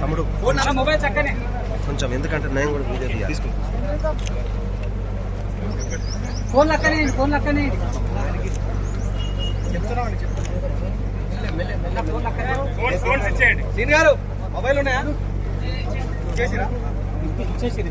తమ్ముడు కొంచెం ఎందుకంటే నేను కూడా తీయాలి. ఫోన్ లక్కనే ఫోన్ లక్కనే. సీన్ గారు మొబైల్ ఉన్నాయా? ఇచ్చేసిరా ఇచ్చేసిరు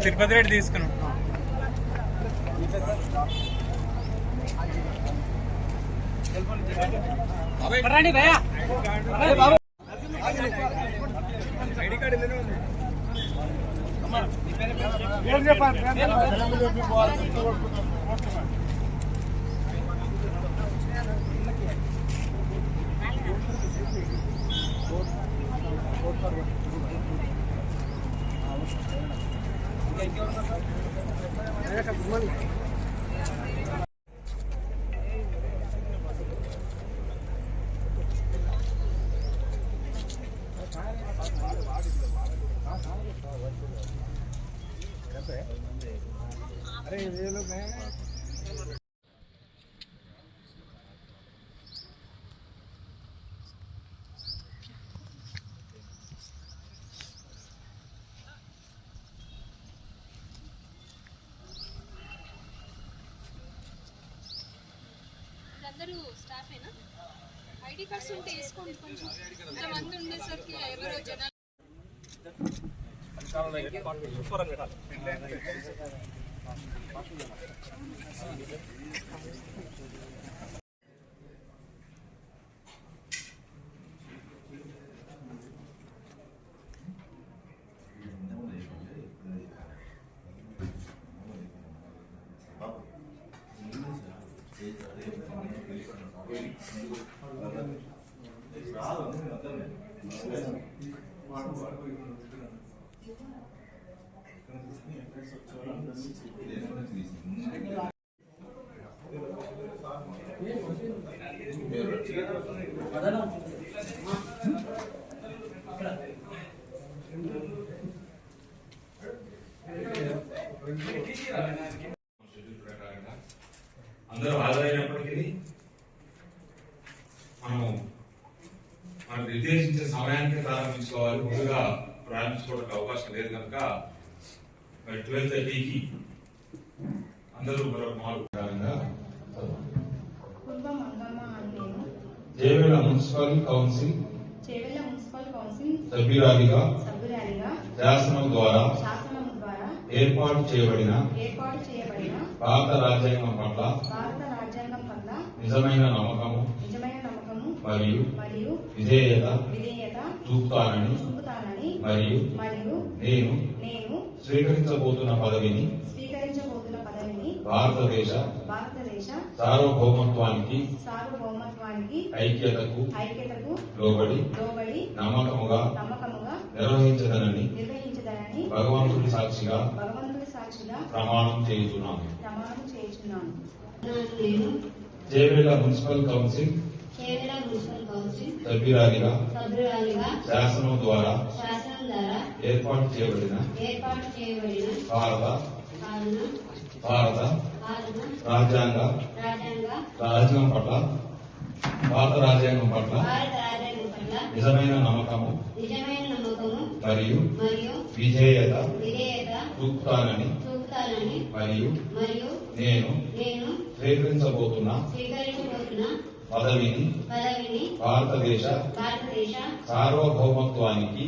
తిరుపతి రెడ్డి తీసుకున్నాం. రండి భయ్యా. అరే బాబు. అందరూ స్టాఫేనా? ఐడి కార్డ్స్ ఉంటే వేసుకోండి కొంచెం. ఇంతమంది ఉండేసరికి ఎవరో జనాలు. ప్రకారంగా దేవేల municipal council Chevella municipal council సభ్యురాలిగా సభ్యురాలిగా శాసనం ద్వారా శాసనం ద్వారా ఏర్పాటు చేయబడిన ఏర్పాటు చేయబడిన భారత రాజ్యాంగం పట్ల భారత రాజ్యాంగం పట్ల నిజమైన నమ్మకము నిజమైన నమ్మకము మరియు మరియు విధేయత విధేయత చూపుతానని చూపుతానని మరియు మరియు నేను నేను స్వీకరించబోతున్న పదవిని స్వీకరించబోతున్న పదవిని భారతదేశ భారతదేశ సార్వభౌమత్వానికి సార్వభౌమత్వానికి ఐక్యతకు ఐక్యతకు లోబడి లోబడి నమ్మకముగా నమ్మకముగా నిర్వహించదనని నిర్వహించదనని భగవంతుడి సాక్షిగా భగవంతుడి సాక్షిగా ప్రమాణం చేయుచున్నాను. ప్రమాణం చేయుచున్నాను. నేను Chevella municipal council municipal council సభ్యురాలిగా సభ్యురాలిగా శాసనం ద్వారా శాసనం ద్వారా ఏర్పాటు చేయబడిన ఏర్పాటు చేయబడిన భారత భారత రాజ్యాంగ రాజ్యాంగ పట్ల భారత రాజ్యాంగం పట్ల నిజమైన నమ్మకము మరియు విధేయత విధేయత చూపుతానని మరియు నేను నేను స్వీకరించబోతున్న పదవిని భారతదేశ సార్వభౌమత్వానికి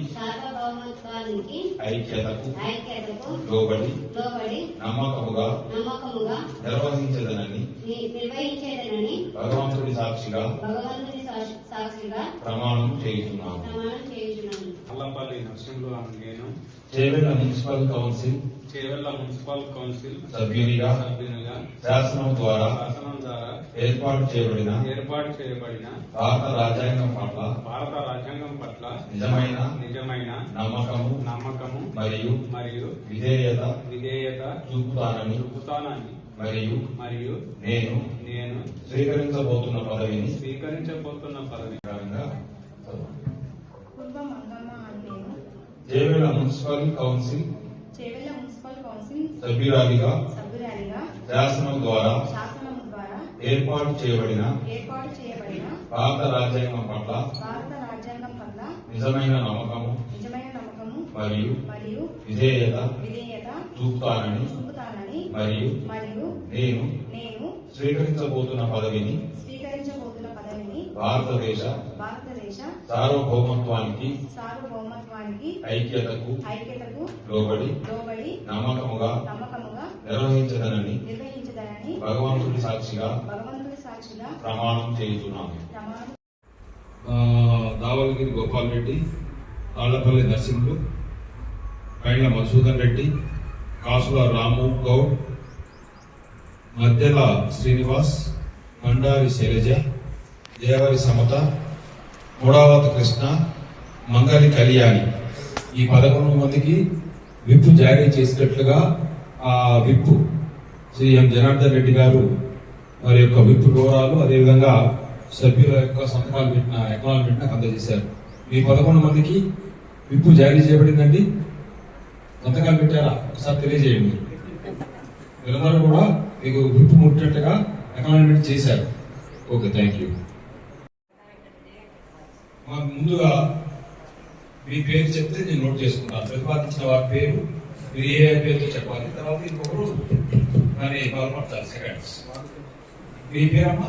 సార్వభౌమత్వానికి ఐక్యతకు ఐక్యతకు లోబడి లోబడి నమ్మకముగా నమ్మకముగా నిర్వహించదనని నిర్వహించేదనని భగవంతుడి సాక్షిగా భగవంతుని సాక్షి- సాక్షిగా ప్రమాణం చేయుచున్నాను. ప్రమాణం చేయుచున్నాను. అల్లంపల్లి నరసింహులు అని నేను. Chevella municipal council Chevella municipal council సభ్యునిగా సభ్యునిగా శాసనం ద్వారా శాసనం ద్వారా ఏర్పాటు చేయబడిన ఏర్పాటు చేయబడిన భారత రాజ్యాంగం పట్ల భారత రాజ్యాంగం పట్ల నిజమైన నిజమైన నమ్మకము నమ్మకము మరియు మరియు విధేయత విధేయత చూపుతానని చూపుతానని మరియు మరియు నేను నేను స్వీకరించబోతున్న పదవిని స్వీకరించబోతున్న పదవి ప్రకారంగా Chevella municipal council Chevella municipal council సభ్యురాలిగా సభ్యురాలిగా శాసనం ద్వారా శాసనం ద్వారా ఏర్పాటు చేయబడిన ఏర్పాటు చేయబడిన భారత రాజ్యాంగం పట్ల భారత రాజ్యాంగం పట్ల నిజమైన నమ్మకము నిజమైన నమ్మకము మరియు మరియు విధేయత విధేయత చూపుతానని చూపుతానని మరియు మరియు నేను నేను స్వీకరించబోతున్న పదవిని స్వీకరించబోతున్న పదవిని భారతదేశ భారతదేశ సార్వభౌమత్వానికి సార్వభౌమత్వానికి ఐక్యతకు ఐక్యతకు లోబడి లోబడి నమ్మకముగా నమ్మకముగా నిర్వహించదనని నిర్వహించదనని భగవంతుడి సాక్షిగా భగవంతుడి సాక్షిగా ప్రమాణం ఆ, దావలగిరి గోపాల్ రెడ్డి తాళ్ళపల్లి నరసింహులు పైన మధుసూదన్ రెడ్డి కాసుల రాము గౌడ్ మధ్యల శ్రీనివాస్ మండారి శైలజ దేవరి సమత మూడావత కృష్ణ మంగలి కళ్యాణి. ఈ పదకొండు మందికి విప్పు జారీ చేసినట్లుగా ఆ విప్పు సీఎం జనార్దన్ రెడ్డి గారు వారి యొక్క విప్పు వివరాలు అదేవిధంగా సభ్యుల యొక్క సంతకాలు పెట్టిన ఎకనాలు పెట్టిన అందజేశారు. ఈ పదకొండు మందికి విప్పు జారీ చేయబడిందండి. సంతకాలు పెట్టారా? ఒకసారి తెలియజేయండి. వీళ్ళందరూ కూడా మీకు విప్పు ముట్టినట్టుగా ఎకనామిక్ చేశారు. ఓకే థ్యాంక్ యూ మాకు ముందుగా మీ పేరు చెప్తే నేను నోట్ చేసుకుంటాను ప్రతిపాదించిన వారి పేరు మీరు ఏ పేరుతో చెప్పాలి. తర్వాత ఇంకొకరు దాన్ని బలపడతారు సెకండ్స్ మీ పేరమ్మా?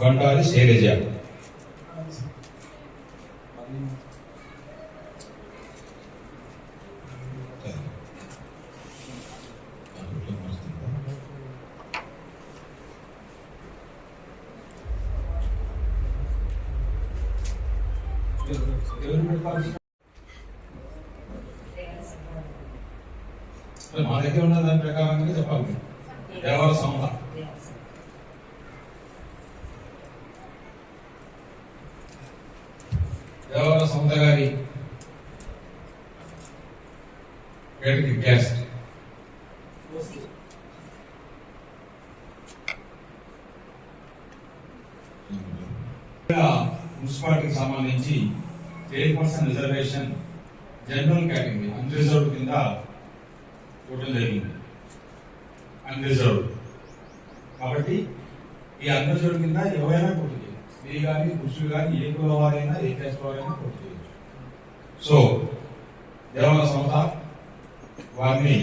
బండారి శైలజ ఎవరు పెట్టాలి? మా దగ్గర ఉన్న దాని ప్రకారంగా చెప్పాలి మీరు. దేవర సంస్థ దేవర సంస్థ గారి గడికి గెస్ట్ మున్సిపాలిటీకి సంబంధించి chairperson reservation general category unreserved కింద ఇవ్వడం జరిగింది. అన్రిజర్వ్డ్ కాబట్టి ఈ అన్రిజర్వ్డ్ కింద ఎవరైనా పోటీ చేయొచ్చు. స్త్రీ కానీ పురుషులు కానీ ఏ కుల వారైనా ఏ క్యాస్ట్ వారైనా పోటీ చేయొచ్చు. సో దేవాల సంస్థ వారిని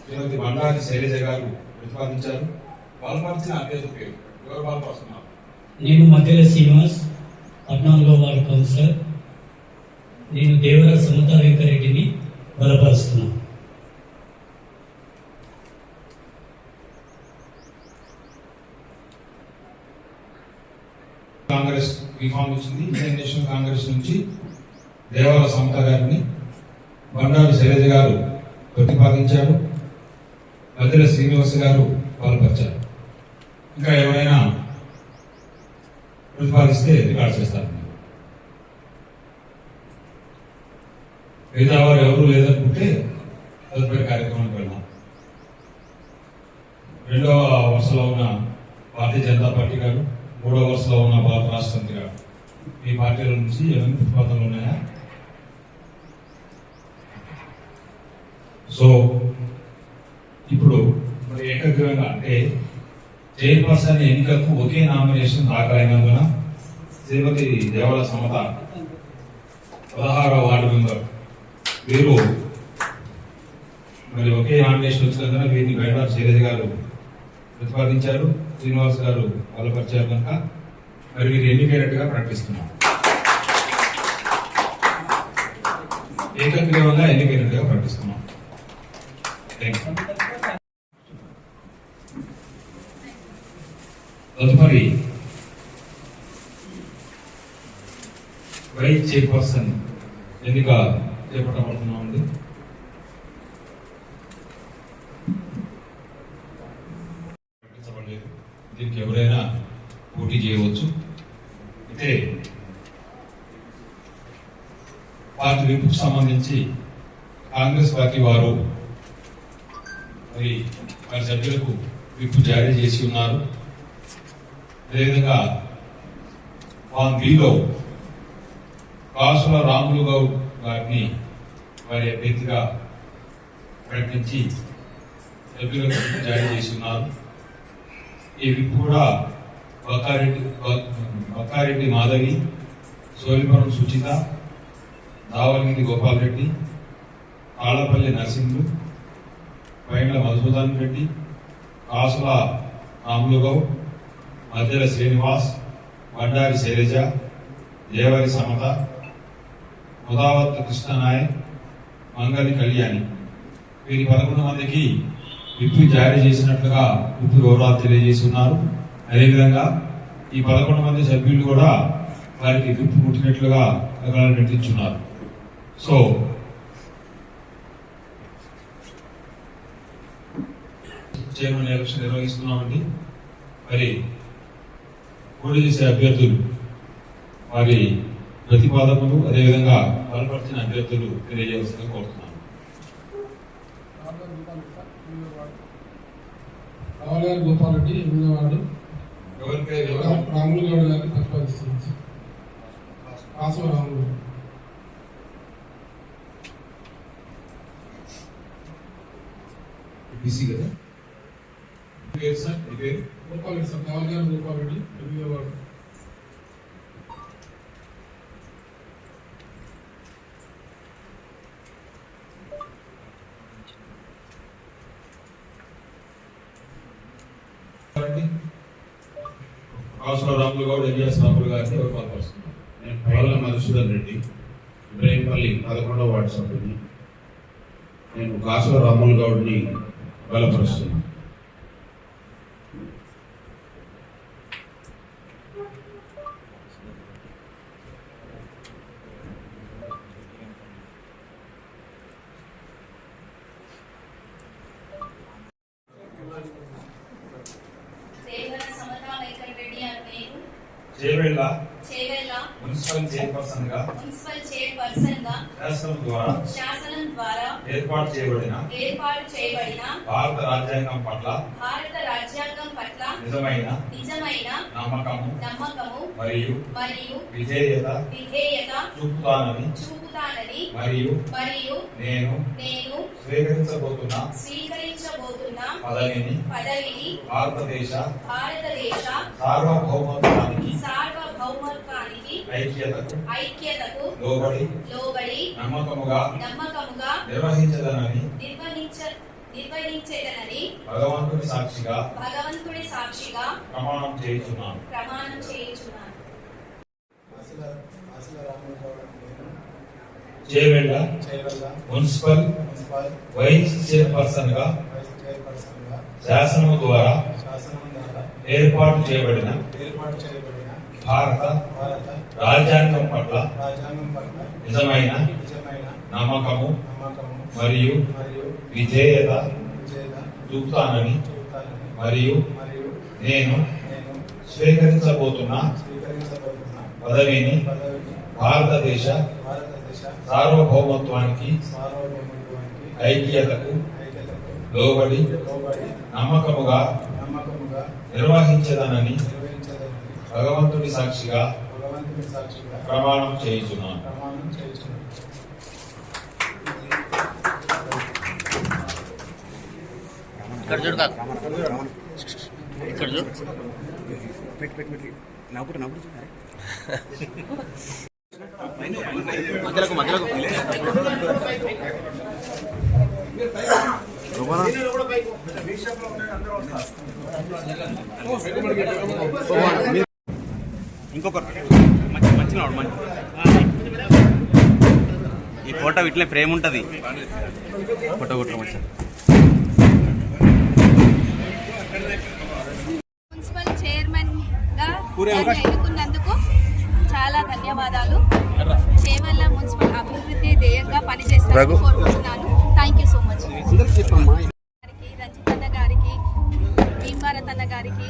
శ్రీమతి బండారి శైలజ గారు ప్రతిపాదించారు. బలపరిచిన అభ్యర్థి పేరు. ఎవరు బలపరుస్తున్నారు నేను మధ్యలో శ్రీనివాస్ పద్నాలుగో వార్డు కౌన్సిలర్. నేను దేవర సమతా వెంకరెడ్డిని బలపరుస్తున్నాను. కాంగ్రెస్ రిఫార్మ్ వచ్చింది. ఇండియన్ నేషనల్ కాంగ్రెస్ నుంచి దేవాల సమత గారిని బండారు శైలజ గారు ప్రతిపాదించారు. మధ్యల శ్రీనివాస్ గారు బలపరిచారు. ఇంకా ఎవరైనా ప్రతిపాదిస్తే రికార్డ్ చేస్తారు. మిగతా వారు ఎవరు లేదనుకుంటే తదుపరి కార్యక్రమానికి వెళ్దాం. రెండవ వరుసలో ఉన్న భారతీయ జనతా పార్టీ గారు మూడవ వరుసలో ఉన్న భారత రాష్ట్ర గారు. ఈ పార్టీల నుంచి ఏమైనా పదవులు ఉన్నాయా? సో ఇప్పుడు మరి ఏకగ్రీవంగా అంటే చైర్పర్సన్ ఎన్నికలకు ఒకే నామినేషన్ దాఖలైనందున శ్రీమతి దేవాల సమత పదహారవ వార్డు మెంబర్ వీరు మరి ఒకే నామినేషన్ వచ్చినందున వీరిని బయట శైలజ గారు ప్రతిపాదించారు. శ్రీనివాస్ గారు బలపరిచారు కనుక మరి వీరు ఎన్నికైనట్టుగా ప్రకటిస్తున్నారు. ఏకగ్రీవంగా ఎన్నికైనట్టుగా ప్రకటిస్తున్నాం థ్యాంక్ యూ తదుపరి వైస్ చైర్పర్సన్ ఎన్నిక చేపట్టబడుతున్నామండి ప్రకటించబడలేదు. దీనికి ఎవరైనా పోటీ చేయవచ్చు. అయితే పార్టీ విప్పుకు సంబంధించి కాంగ్రెస్ పార్టీ వారు మరి వారి సభ్యులకు విప్పు జారీ చేసి ఉన్నారు. అదేవిధంగా వాన్ బిలో కాసుల రాములు గౌడ్ గారిని వారి అభ్యర్థిగా ప్రకటించి సభ్యులకు జారీ చేసి ఉన్నారు ఈ కూడా బొక్కారెడ్డి బక్కారెడ్డి మాధవి సోలిపురం సుచిత దావలగిరి గోపాల్ రెడ్డి ఆళ్ళపల్లి నరసింహులు పైండ్ల మధుసూదన్ రెడ్డి కాసుల రాములుగౌ మధ్యల శ్రీనివాస్ బండారి శైలజ దేవరి సమత ముదావత్ కృష్ణనాయక్ మంగళి కళ్యాణి. వీరి పదకొండు మందికి విప్పు జారీ చేసినట్లుగా విప్పు గౌరవాలు తెలియజేసి ఉన్నారు అదేవిధంగా ఈ పదకొండు మంది సభ్యులు కూడా వారికి విప్పు పుట్టినట్లుగా వివరాలు నటించున్నారు సో చైర్మన్ ఎలక్షన్ నిర్వహిస్తున్నామండి. మరి పోటీ చేసే అభ్యర్థులు వారి ప్రతిపాదనలు అదేవిధంగా బలపరిచిన అభ్యర్థులు తెలియజేయాల్సిందిగా కోరుతున్నాను. రావుగారు గోపాలరెడ్డి ఎనిమిదో వార్డు. రాములు గౌడ్ గారిని ప్రతిపాదిస్తుంది కాసుల రాములు. బీసీ కదా? పేరు గోపాలరెడ్డి సార్ రావులు గారు గోపాలరెడ్డి ఎనిమిదో వార్డు కాసుల రాములు గౌడ్ ఎలియాస్ రాములు గారిని ఎవరు పాల్పరుస్తున్నారు నేను పైల మధుసూదన్ రెడ్డి ఇబ్రహీంపల్లి పదకొండవ వార్డు సభ్యుని నేను కాసుల రాములు గౌడ్ని బలపరుస్తున్నాను దేవర సమతా వెంకటరెడ్డి అని నేను చేవేళ్ళ చేవెళ్ళ మున్సిపల్ చైర్పర్సన్గా మున్సిపల్ చైర్పర్సన్గా శాసనం ద్వారా శాసనం ద్వారా ఏర్పాటు చేయబడిన ఏర్పాటు చేయబడిన భారత రాజ్యాంగం పట్ల భారత రాజ్యాంగం పట్ల నిజమైన నిజమైన నమ్మకము నమ్మకము మరియు మరియు విధేయత విధేయత చూపుతానని చూపుతానని మరియు మరియు నేను నేను స్వీకరించబోతున్న స్వీకరించబోతున్న పదవిని పదవిని భారతదేశ భారతదేశ సార్వభౌమత్వానికి సార్వభౌమత్వానికి ఐక్యతకు ఐక్యతకు లోబడి లోబడి నమ్మకముగా నమ్మకముగా నిర్వహించదనని నిర్వహించ నిర్వహించేదనని భగవంతుని సాక్షిగా భగవంతుడి సాక్షిగా ప్రమాణం చేస్తున్నాను ప్రమాణం చేయుచున్నాను. చేవెళ్ళ మున్సిపల్ మున్సిపల్ వైస్ చైర్పర్సన్గా వైస్ చైర్పర్సన్గా శాసనము ద్వారా శాసనం ద్వారా ఏర్పాటు చేయబడిన ఏర్పాటు చేయబడిన భారత భారత రాజ్యాంగం పట్ల రాజ్యాంగం పట్ల నిజమైన నిజమైన నమ్మకము మరియు విధేయత చూపుతానని మరియు నేను నేను స్వీకరించబోతున్న పదవిని భారతదేశ సార్వభౌమత్వానికి ఐక్యతకు లోబడి నమ్మకముగా నిర్వహించదనని నిర్వహించదని భగవంతుడి సాక్షిగా ప్రమాణం చేయుచున్నాను ప్రమాణం చేస్తున్నాను ఇక్కడ చూడు కాదు. ఇక్కడ చూడు. మధ్యలకు మధ్యలకు. ఇంకొకరు. మంచి మంచిగా మంచి. ఈ ఫోటో ఇట్లే ఫ్రేమ్ ఉంటుంది. ఫోటో కొట్టమచ్చా మున్సిపల్ చైర్మన్గా ఎన్నుకున్నందుకు చాలా ధన్యవాదాలు. చేవల్ల మున్సిపల్ అభివృద్ధి ధ్యేయంగా పనిచేస్తాను కోరుకుంటున్నాను. థ్యాంక్ యూ సో మచ్ గారికి రంజితన్న గారికి భీమారతన్న అన్న గారికి